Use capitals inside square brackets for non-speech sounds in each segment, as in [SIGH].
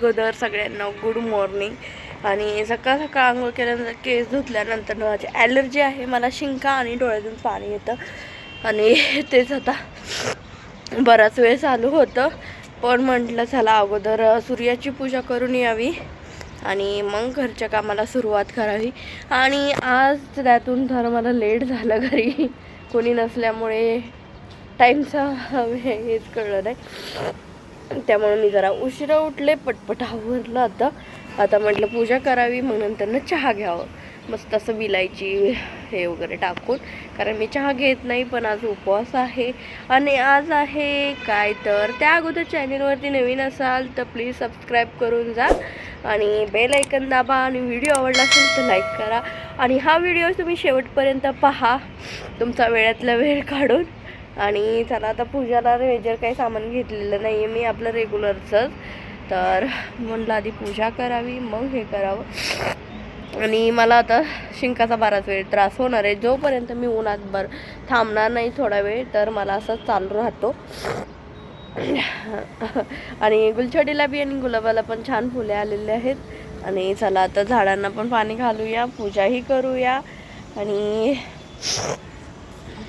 अगोदर सगळ्यांना good morning. आणि सकाळ सकाळ आंघोळ केल्यानंतर केस धुतल्यानंतर माझी ॲलर्जी आहे. मला शिंका आणि डोळ्यातून पाणी येतं. आणि [LAUGHS] तेच आता बराच वेळ चालू होतं. पण म्हटलं चला अगोदर सूर्याची पूजा करून यावी. आणि मग घरच्या कामाला सुरुवात करावी. आणि आज त्यातून तर मला लेट झालं घरी. कोणी नसल्यामुळे टाईमचा हेच कळलं नाही. त्यामुळे मी जरा उशिरा उठले पटपट आवरलं आता. आता म्हटलं पूजा करावी मग त्यांना चहा घ्यावं. मस्त असं विलायची हे वगैरे टाकून. कारण मी चहा घेत नाही पण आज उपवास आहे. आणि आज आहे काय तर. त्या अगोदर चॅनलवरती नवीन असाल तर प्लीज सबस्क्राईब करून जा. आणि बेल ऐकन दाबा आणि व्हिडिओ आवडला असेल तर लाईक करा. आणि हा व्हिडिओ तुम्ही शेवटपर्यंत पहा. तुमचा वेळातला वेळ काढून. आणि चला आता पूजाला मेजर काही सामान घेतलेलं नाही आहे मी आपलं रेग्युलरचंच तर म्हणलं आधी पूजा करावी मग हे करावं. आणि मला आता शिंकाचा बराच वेळ त्रास होणार आहे. जोपर्यंत मी उन्हात बर थांबणार नाही थोडा वेळ तर मला असं चालू राहतो. आणि गुलछडीला बी आणि गुलाबाला पण छान फुले आलेले आहेत. आणि चला आता झाडांना पण पाणी घालूया पूजाही करूया. आणि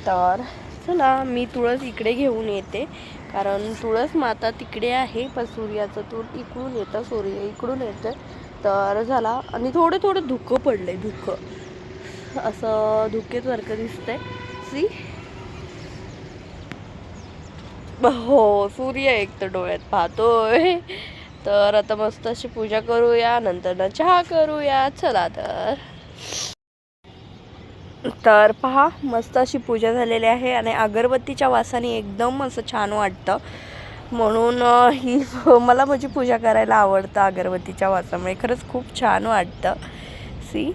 तर चला मी तुळस इकडे घेऊन येते. कारण तुळस माता तिकडे आहे पण सूर्याचं तूर इकडून येतं सूर्य इकडून येतं. तर झाला आणि थोडं थोडं धुकं पडलंय धुकं. असं धुकेसारखं दिसतंय. सी हो सूर्य एक तर डोळ्यात पाहतोय. तर आता मस्त अशी पूजा करूया नंतर ना चहा करूया. चला तर. तर पहा मस्त अशी पूजा झालेली आहे आणि अगरबत्तीच्या वासाने एकदम असं छान वाटतं. म्हणून ही [LAUGHS] मला माझी पूजा करायला आवडतं अगरबत्तीच्या वासामुळे. खरंच खूप छान वाटतं. सी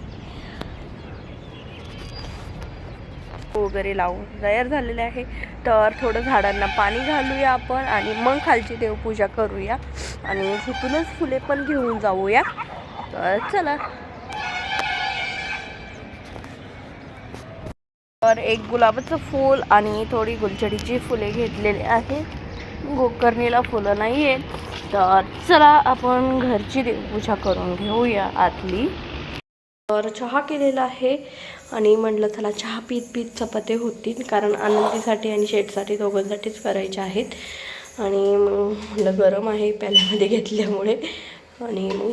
वगैरे लावून तयार झालेले आहे. तर थोडं झाडांना पाणी घालूया आपण आणि मग खालची देवपूजा करूया. आणि तिथूनच फुले पण घेऊन जाऊया. तर चला. तर एक गुलाबाचं फूल आणि थोडी गुलछडीची फुले घेतलेली आहेत गोकर्णीला फुलं नाही आहेत तर चला आपण घरची देवपूजा करून घेऊया आतली. तर चहा केलेला आहे आणि म्हटलं चला चहा पीत पीत चपाते होतील कारण आनंदीसाठी आणि शेटसाठी दोघांसाठीच करायच्या आहेत. आणि मग म्हटलं गरम आहे प्याल्यामध्ये घेतल्यामुळे आणि मग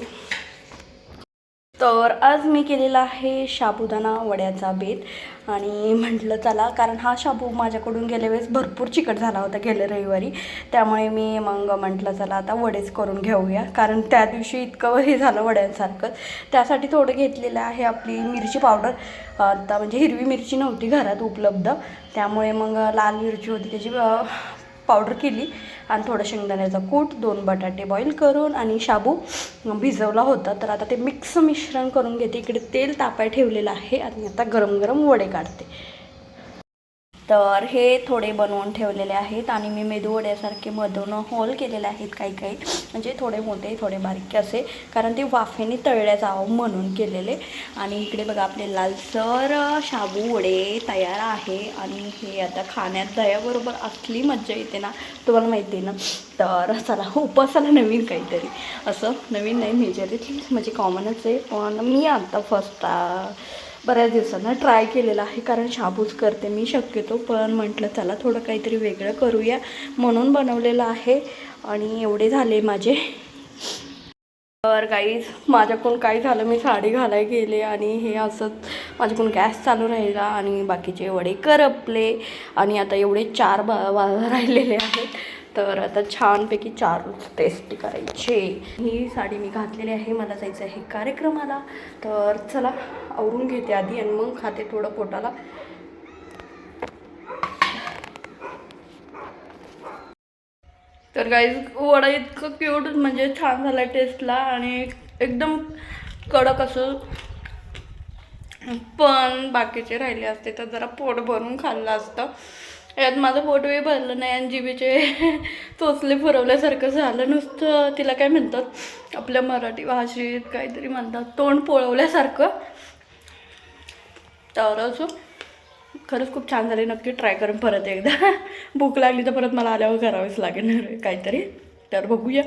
तर आज मी केलेला आहे शाबुदाना वड्याचा बेत. आणि म्हटलं चला कारण हा शाबू माझ्याकडून गेल्या वेळेस भरपूर चिकट झाला होता गेल्या रविवारी. त्यामुळे मी मग म्हटलं चला आता वडेच करून घेऊया. कारण त्या दिवशी इतकं हे झालं वड्यांसारखं. त्यासाठी थोडं घेतलेलं आहे आपली मिरची पावडर. आता म्हणजे हिरवी मिरची नव्हती घरात उपलब्ध. त्यामुळे मग लाल मिरची होती त्याची पावडर केली आणि थोडं शेंगदाण्याचा कूट दोन बटाटे बॉईल करून आणि शाबू भिजवला होता. तर आता ते मिक्स मिश्रण करून घेते. इकडे तेल तापाय ठेवलेलं आहे. आणि आता गरम गरम वडे काढते. तर हे थोडे बनवून ठेवलेले आहेत आणि मी मेदूवड्यासारखे मधून होल केलेले आहेत काही काही. म्हणजे थोडे मोठे थोडे बारीक असे. कारण ते वाफेने तळल्या जावं म्हणून केलेले. आणि इकडे बघा आपले लालसर शाबू वडे तयार आहे. आणि हे आता खाण्यात दह्याबरोबर असली मज्जा येते ना तुम्हाला माहिती आहे ना. तर चला उपासाला नवीन काहीतरी. असं नवीन नाही मेजॉरिटी म्हणजे कॉमनच आहे. पण मी आता फर्स्ट बऱ्याच दिवसांना ट्राय केलेला आहे. कारण शाबूच करते मी शक्यतो. पण म्हटलं चला थोडं काहीतरी वेगळं करूया म्हणून बनवलेलं आहे. आणि एवढे झाले माझे. तर गाईज माझ्याकडून काय झालं? मी साडी घालाय गेले आणि हे असंच माझ्याकडून गॅस चालू राहिला आणि बाकीचे वडे करपले. आणि आता एवढे चार बा राहिलेले आहेत. तर आता छानपैकी चार टेस्टी करायचे. ही साडी मी घातलेली आहे मला जायचं आहे कार्यक्रमाला. तर चला आवरून घेते आधी आणि मग खाते थोडं पोटाला. तर गाईज वडा इतकं क्यूट म्हणजे छान झाला टेस्टला आणि एकदम कडक असं. पण बाकीचे राहिले असते तर जरा पोट भरून खाल्लं असतं. यात माझं पोटही भरलं नाही आणि बीचे [LAUGHS] चोचले फुरवल्यासारखं झालं. नुसतं तिला काय म्हणतात आपल्या मराठी भाषेत काहीतरी म्हणतात तोंड पोळवल्यासारखं. तर असो खरंच खूप छान झाले. नक्की ट्राय करून परत एकदा. [LAUGHS] भूक लागली तर परत मला आल्यावर करावीच लागेल. [LAUGHS] काहीतरी. तर बघूया.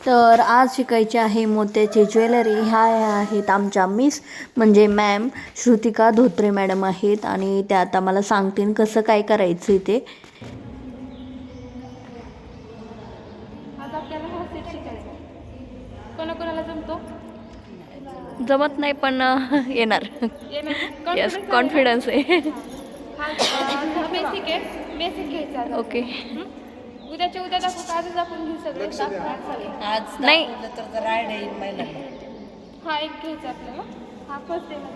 तर आज शिकायची आहे मोत्याची ज्वेलरी. ह्या ह्या आहेत आमच्या मिस म्हणजे मॅम श्रुतिका धोत्रे मॅडम आहेत. आणि त्या आता मला सांगतील कसं काय करायचं आहे ते. आज आपल्याला हा सेट शिकायचा कोणाकोणाला जमतो? जमत नाही पण अं, येणार. येणार येस [LAUGHS] कॉन्फिडन्स आहे. हा बेसिक आहे. बेसिक घ्यायचा आज. ओके? उद्याच्या उद्या दाखवू आजच आपण घेऊ सगळे. आज नाही. दाखवलं तर जरा आयडिया येईल महिलांना हा एक घ्यायचा आपल्याला. हा फर्स्ट डेला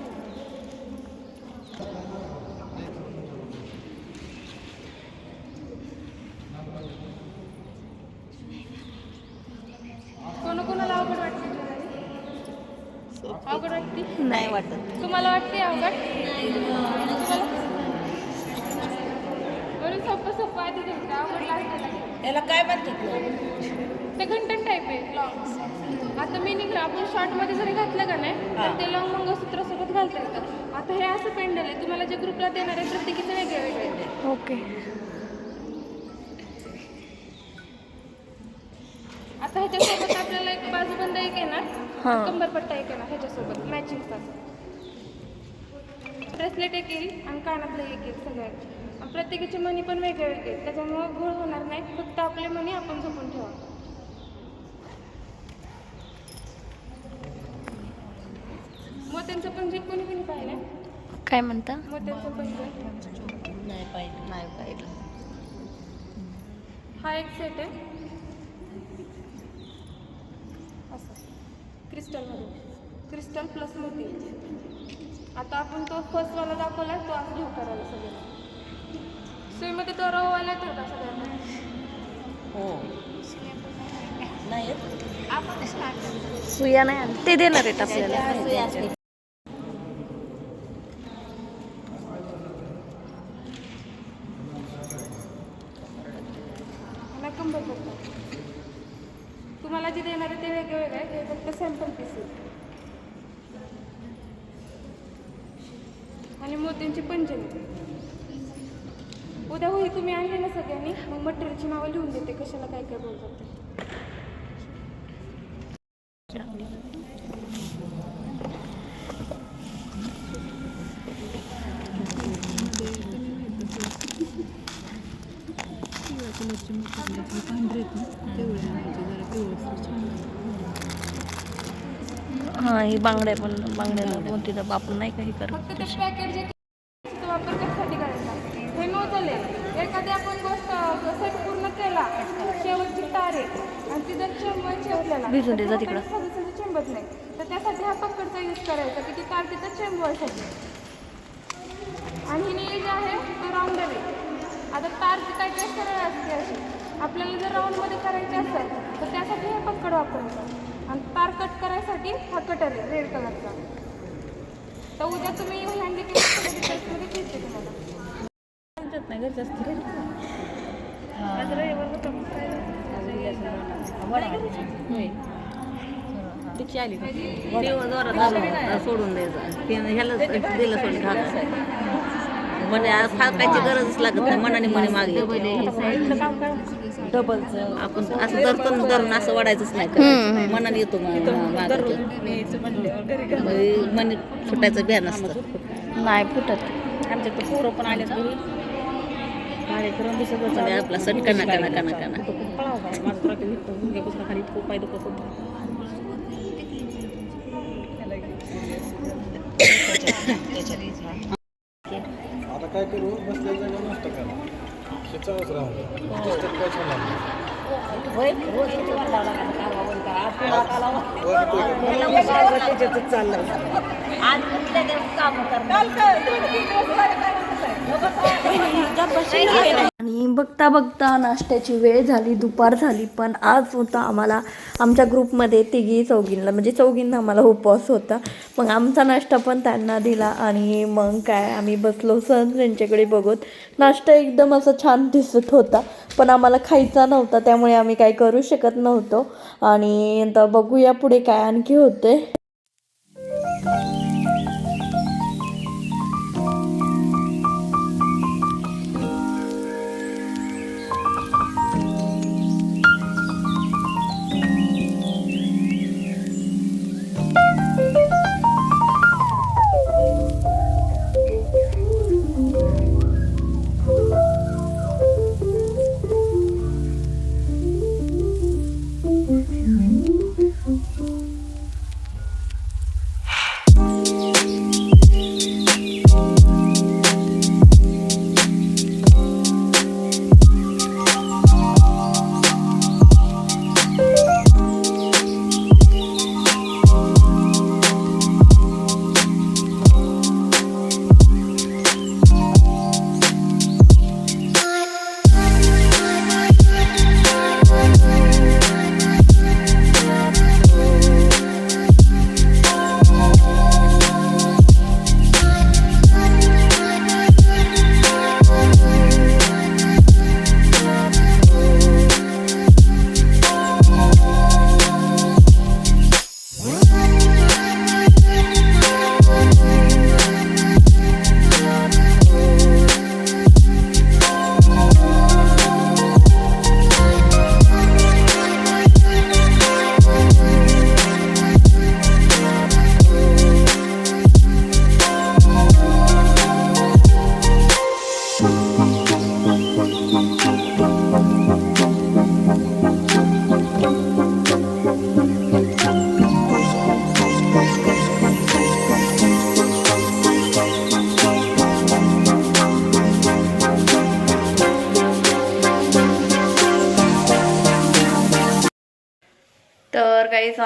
कोणाकोणाला अवघड वाटते ज्वेलरी? अवघड वाटते? नाही वाटत. तुम्हाला वाटते अवघड तुम्हाला बरं सोपं सोपं आधी घ्यायचं अवघड लागतं याला काय म्हणतात? ते घंटन टाईप आहे. लॉंग आता मी निघलं आपण शॉर्टमध्ये जरी घातलं का नाही तर ते लॉंग मंगळसूत्रासोबत घालता येतं आता हे असं पेंडल आहे. तुम्हाला जे ग्रुपला देणार आहे प्रत्येकीचं वेगळे वेगळे आहे. ओके आता ह्याच्यासोबत आपल्याला एक बाजूबंद एक येणार हां. आणि कंबरपट्टा एक येणार ह्याच्यासोबत मॅचिंगचा ब्रेसलेट एक येईल आणि कानातलं एक येईल सगळ्यात. आणि प्रत्येकाची मनी पण वेगळे वेगळे आहेत त्याच्यामुळं घोळ होणार नाही. फक्त आपले मनी आपण जपून ठेवा. मोत्यांचं पंजे कोणी कोणी पाहिलं काय म्हणता? मोत्यांचं पंजे नाही पाहिजे नाही पाहिजे हा एक सेट आहे. असं. क्रिस्टलमध्ये क्रिस्टल प्लस मोती. आता आपण तो फर्स्टवाला दाखवला तो असं घेऊ करायला सगळं सुईमध्ये तो रवायला येतो का सगळ्यांना हो. नाही येत. आपण स्टार्ट सुया नाही आण- ते देणार आहेत आपल्याला. मला कंबर पडतात तुम्हाला जे देणार आहे ते वेगळे वेगळे आहे. हे फक्त सॅम्पल पीस आहे. आणि मोत्यांची पंजनी उद्या होई तुम्ही आणले ना सगळ्यांनी? मग मटेरियलची नावं लिहून देते कशाला काय काय बोलतात ते. हां ही बांगड्या पण बांगड्याला कोणती आपण नाही काही करत फक्त ते पॅकेट जे तो वापर कशासाठी करायचा हे नव्हतं एखादी आपण गोष्ट सेट पूर्ण केला शेवटची तार आहे आणि ती जर चेंबर ठेवलेला. भिजून दे जा तिकडं. सहज सहज चेंबत नाही. तर त्यासाठी हा पकडचा यूज करायचा की ती तार तिथं चेंबवायसाठी आणि ही नील जे आहे तो राऊंडर आहे आता तारची काय काय सरळ असते अशी आपल्याला जर राऊंडमध्ये करायची असेल तर त्यासाठी हे पकड वापरायचं. आणि तार कट करायसाठी हा कटर आहे रेड कलरचा तर उद्या तुम्ही येऊन हँडी केलं सगळं दिसते तुम्हाला. नाही घरचं असतं. आज रविवार होता मग काय. आली जोरात सोडून द्यायचं ह्याला दिलं सोडून खायला म्हणे फाकायची गरजच लागत नाही मनाने म्हणे मागली डबलचं आपण असं दरतन धरून असं वाढायचंच नाही मनाने येतो मनी फुटायचं बॅन नसतं नाही फुटत. आमच्या पोरं पण आले होता. आपला सट कना कना कना कना आता काय करू? बसल्या जागा नष्ट करा शिचावच राहू डिस्टर्ब काय होणार नाही. आणि बघता बघता नाश्त्याची वेळ झाली दुपार झाली पण आज होता आम्हाला आमच्या ग्रुपमध्ये तिघी चौघींना म्हणजे चौघींना आम्हाला उपवास होता. मग आमचा नाश्ता पण त्यांना दिला आणि मग काय आम्ही बसलो सण त्यांच्याकडे बघत. नाश्ता एकदम असा छान दिसत होता पण आम्हाला खायचा नव्हता त्यामुळे आम्ही काय करू शकत नव्हतो. आणि आता बघूया पुढे काय आणखी होते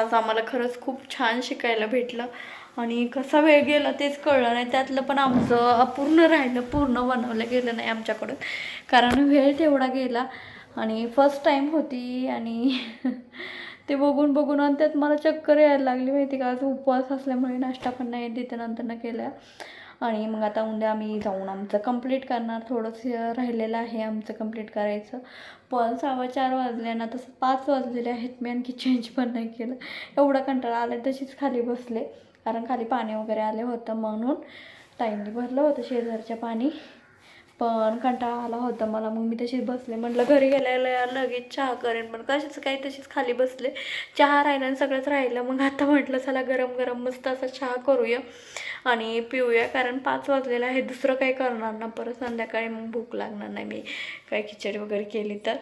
आज आम्हाला खरंच खूप छान शिकायला भेटलं. आणि कसा वेळ गेला तेच कळलं नाही. त्यातलं पण आमचं अपूर्ण राहिलं पूर्ण बनवलं गेलं नाही आमच्याकडून. कारण वेळ तेवढा गेला. आणि फर्स्ट टाईम होती आणि [LAUGHS] ते बघून बघून आणि त्यात मला चक्कर यायला लागली माहिती का? आज उपवास असल्यामुळे नाश्ता पण नाही तिथे नंतर न आणि मग आता उद्या आम्ही जाऊन आमचं कंप्लीट करणार. थोडंसं राहिलेलं आहे आमचं कंप्लीट करायचं. पण सव्वा चार वाजले ना तसं पाच वाजलेले आहेत. मी आणखी चेंज पण नाही केलं. एवढा कंटाळा आला तशीच खाली बसले. कारण खाली पाणी वगैरे आले होतं म्हणून टाईमली भरलं होतं शेजारच्या पाणी. पण कंटाळा आला होता मला. मग मी तशीच बसले. म्हटलं घरी गेल्याला लगेच चहा करेन. पण कशाचं काही तशीच खाली बसले. चहा राहिला आणि सगळंच राहिलं. मग आता म्हटलं चला गरम गरम मस्त असा चहा करूया. आणि पिऊया कारण पाच वाजलेलं आहे दुसरं काही करणार ना परत संध्याकाळी मग भूक लागणार नाही. मी काही खिचडी वगैरे केली तर.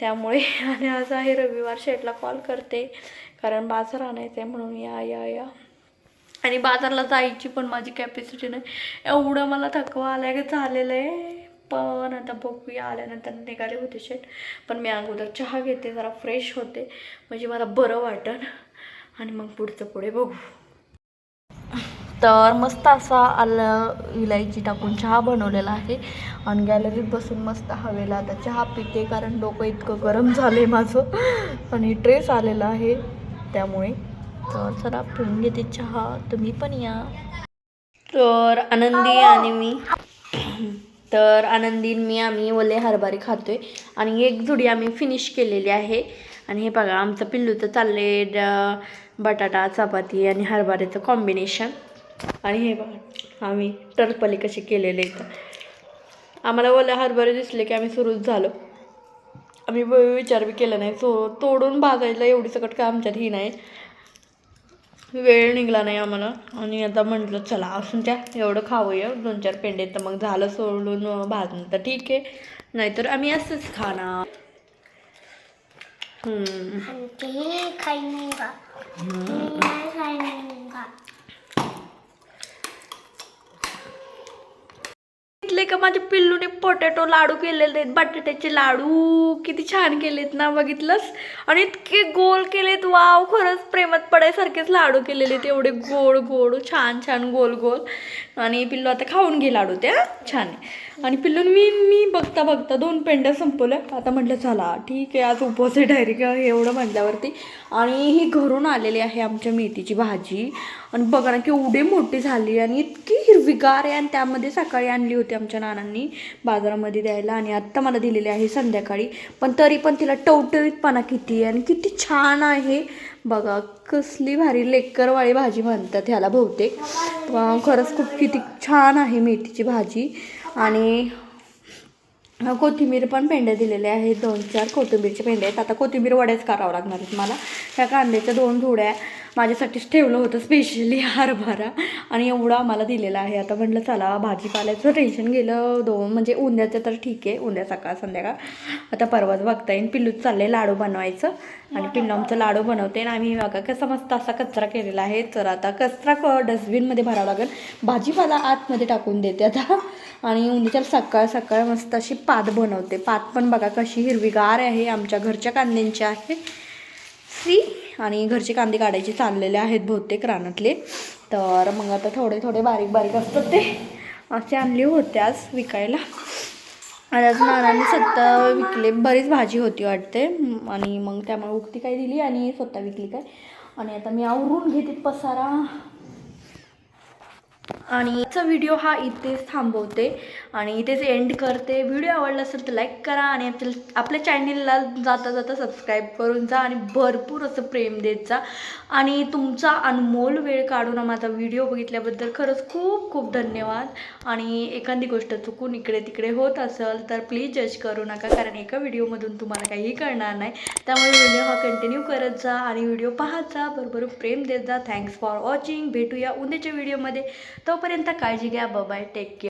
त्यामुळे [LAUGHS] आणि आज आहे रविवार शेटला कॉल करते. कारण बाजार आणायचं आहे म्हणून या या या. आणि बाजारला जायची पण माझी कॅपॅसिटी नाही. एवढं मला थकवा आलाय की झालेलं आहे. पण आता बघूया आल्यानंतर निघाले होते शेट पण मी अगोदर चहा घेते जरा फ्रेश होते. म्हणजे मला बरं वाटन. आणि मग पुढचं पुढे बघू. तर मस्त असा आलं इलायची टाकून चहा बनवलेला आहे. आणि गॅलरीत बसून मस्त हवेला आता चहा पिते कारण डोकं इतकं गरम झालं आहे माझं. आणि ट्रेस आलेला आहे त्यामुळे. तर चला पिऊन घेते चहा. तुम्ही पण या. तर आनंदी आणि मी. तर आनंदी मी आम्ही ओले हरभरे खातोय. आणि एक जुडी आम्ही फिनिश केलेली आहे. आणि हे बघा आमचं पिल्लूचं चालले बटाटा चपाती आणि हरभऱ्याचं कॉम्बिनेशन आणि हे बघा आम्ही टरपली कसे केलेले आहेत आम्हाला ओले हरभरे दिसले की आम्ही सुरूच झालो. आम्ही विचार बी केला नाही. सो तोडून भाजायला एवढी सकट काय आमच्यात ही नाही. वेळ निघला नाही आम्हाला. आणि आता म्हटलं चला असून त्या एवढं खाऊया. दोन चार पेंडे तर मग झालं सोडून भाजणं तर ठीक आहे. नाहीतर आम्ही असंच खाणार. हम्म. नाही बघितले का माझ्या पिल्लूने पोटॅटो लाडू केलेले आहेत बटाट्याचे लाडू. किती छान केलेत ना बघितलंस? आणि इतके गोल केलेत वाव खरंच प्रेमात पडायसारखेच लाडू केलेले आहेत एवढे गोड गोड छान छान गोल गोल. आणि पिल्लू आता खाऊन घे लाडू त्या छान आहे. आणि पिल्लून मी मी बघता बघता दोन पेंड्या संपवल्या. आता म्हटलं चला ठीक आहे आज उपवास आहे डायरेक्ट एवढं म्हटल्यावरती आणि ही घरून आलेली आहे आमच्या मेथीची भाजी. आणि बघा ना केवढी मोठी झाली आणि इतकी हिरवीगार आहे आणि त्यामध्ये सकाळी आणली होती आमच्या नानांनी बाजारामध्ये द्यायला आणि आत्ता मला दिलेली आहे संध्याकाळी. पण तरी पण तिला टवटवीतपणा किती आहे आणि किती छान आहे. बघा कसली भारी लेकरवाळी भाजी म्हणतात ह्याला बहुतेक. खरंच खूप किती छान आहे मेथीची भाजी. आणि कोथिंबीर पण पेंड्या दिलेल्या आहेत. दोन चार कोथिंबीरचे पेंड्या आहेत. आता कोथिंबीर वड्याच करावं लागणार आहेत मला. त्या कांद्याच्या दोन थोड्या माझ्यासाठीच ठेवलं होतं स्पेशली [LAUGHS] हरभरा. आणि एवढा आम्हाला दिलेला आहे. आता म्हटलं चला भाजीपाल्याचं टेन्शन गेलं. दोन म्हणजे उंद्याचं तर ठीक आहे. उंद्या सकाळ संध्याकाळ. आता परवाच बघता येईल पिल्लूच चालले लाडू बनवायचं. आणि पिल्लू आमचं लाडू बनवते. आणि आम्ही बघा कसा मस्त असा कचरा केलेला आहे. तर आता कचरा क डस्टबिनमध्ये भरावा लागेल. भाजीपाला आतमध्ये टाकून देते आता. आणि उंदीच्या सकाळ सकाळ मस्त अशी पात बनवते. पात पण बघा कशी हिरवीगार आहे. आमच्या घरच्या कांद्यांची आहे. सी आणि घरचे कांदे काढायचे चाललेले आहेत बहुतेक रानातले. तर मग आता थोडे थोडे बारीक बारीक असतात ते. असे आणले होते आज विकायला. आणि अजून नानाने स्वतः विकले. बरीच भाजी होती वाटते. आणि मग त्यामुळे उक्ती काय दिली आणि स्वतः विकली काय. आणि आता मी आवरून घेते पसारा. आणि आजचा व्हिडिओ हा इथेच थांबवते. आणि इथेच एंड करते. व्हिडिओ आवडला असेल तर लाईक करा आणि आपल्या आपल्या चॅनलला जाता जाता सबस्क्राईब करून जा आणि भरपूर असं प्रेम देत जा. आणि तुमचा अनमोल वेळ काढून माझा व्हिडिओ बघितल्याबद्दल खरंच खूप खूप धन्यवाद. आणि एखादी गोष्ट चुकून इकडे तिकडे होत असेल तर प्लीज जज करू नका कारण एका व्हिडिओमधून तुम्हाला काहीही कळणार नाही. त्यामुळे व्हिडिओ हा कंटिन्यू करत जा आणि व्हिडिओ पाहत जा. भरभरून प्रेम देत जा. थँक्स फॉर वॉचिंग भेटूया उद्याच्या व्हिडिओमध्ये तोपर्यंत काळजी घ्या. Bye take care